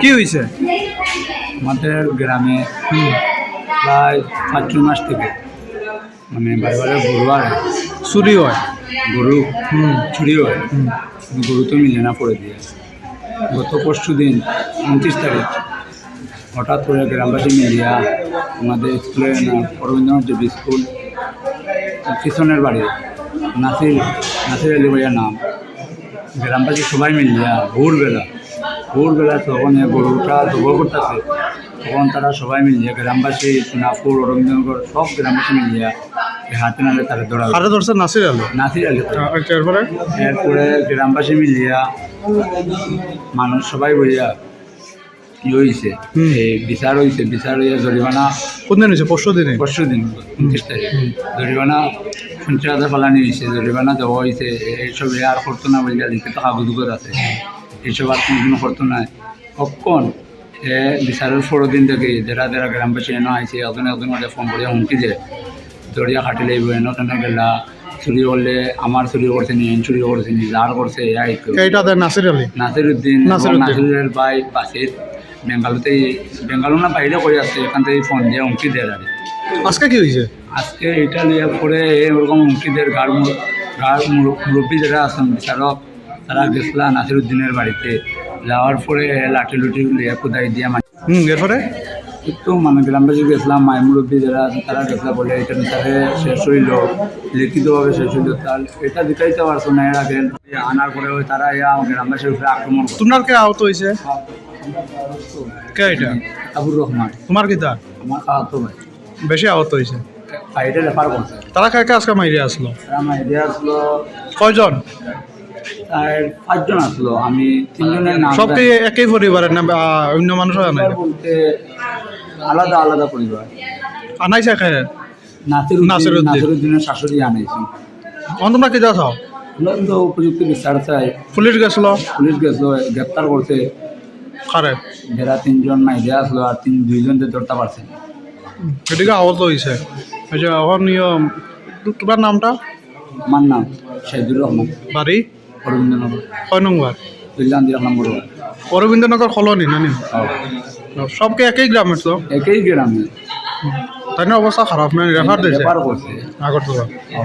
কি হয়েছে আমাদের গ্রামে প্রায় পাঁচ ছ মাস থেকে মানে বারে বারে গরু আর চুরি হয়? গরু চুরি হয়। গরু তো মিলে না পড়ে দিয়ে। গত পরশু দিন উনত্রিশ তারিখ হঠাৎ করে গ্রামবাসী মিলিয়া আমাদের স্কুলের নাম অরবিন্দ্রনাথ দেবী স্কুল কিশনের বাড়ি নাসির নাসির আলী ভাইয়ার নাম গ্রামবাসী সবাই মিলিয়া ভোরবেলা ভোরবেলা তখন এ গরুটা জবর করতেছে তখন তারা সবাই মিলিয়া গ্রামবাসী সোনাপুর অরবিন্দনগর সব গ্রামবাসী মিলিয়া হাতে নালে তারা দৌড়া কারে ধরছে নাসির আলী? নাসির আলী। এরপরে? এরপরে গ্রামবাসী মিলিয়া মানুষ সবাই বইয়া কি হয়েছে এই বিচার হয়েছে বিচার হইয়া জরিমানা কোন দিন হয়েছে পরশু দিনে? পরশু দিন উনত্রিশ তারিখ। জরিমানা পঞ্চাশ হাজার ফালানি হয়েছে জরিমানা দেওয়া হয়েছে এইসব আর করতো না বলে লিখিত কাগজ আছে। এইসব আর কোনোদিনও করতো না। কখন? এ বিচারের পরের দিন থেকে যারা যারা গ্রামবাসী এনে আইছে একজন একজন মধ্যে ফোন করিয়া হুমকি দেয় দরিয়া খাটিলে এনে কেন গেলা চুরি করলে আমার চুরি করছে নি এন চুরি করছে নি যার করছে নাসির নাসিরুদ্দিন। নাসিরের ভাই বাসির বেঙ্গালুতে বেঙ্গালু না বাইরে করে আসছে এখান থেকে ফোন দিয়ে হুমকি দেয় আর আজকে কি হয়েছে আজকে এটা নিয়ে পরে এরকম হুমকিদের গাড় মু- গাড় মুর- মুরব্বী যারা আছেন বিচারক তারা গেছিলা নাসিরুদ্দিনের বাড়িতে। যাওয়ার পরে লাঠি লুটি লিয়ে কোদাই দিয়ে মানে হুম এরপরে? একটু মানে গ্রামবাসী গেছিলাম মাই মুরব্বী যারা তারা গেছিলাম বলে এটা বিচারে শেষ হইল। লিখিতভাবে শেষ হইল। তার এটা দিকাইতে পারছ না এর আগে? আনার পরে ওই তারা ইয়া গ্রামবাসীর উপরে আক্রমণ করে তোমার কে আহত হয়েছে কে এটা? আবুর রহমান। তোমার কি তা আমার আহত ভাই বেশি আহত হয়েছে রেফার করছে। তারা কাকে আজকে মাইরে আসলো? তারা আসলো কয়জন? তার পাঁচজন আসলো আমি তিনজনের নাম সব কি একই পরিবারের না অন্য মানুষ হয় না বলতে আলাদা আলাদা পরিবার। আনাইছে কে নাসিরুদ্দিন নাসিরুদ্দিন। নাসিরুদ্দিনের শাশুড়ি আনাইছি। এখন তোমরা কি যাচ্ছ তো উপযুক্ত বিচার চাই। পুলিশ গেছিল? পুলিশ গেছিল গ্রেপ্তার করছে। কারে? যারা তিনজন মাইরে আসলো আর তিন দুইজনকে ধরতে পারছে এদিকে আহত হয়েছে যে এখন তোমার নামটা? আমার নাম রহমান। বাড়ি? অরবিন্দ্রনগর কয় নম্বর তুল্লান্দি এক নম্বর ওয়ার্ড। অরবিন্দনগর কলোনি নানি সবকে একই গ্রামের তো একই গ্রামে তাই অবস্থা খারাপ না রেফার দিয়েছে ও।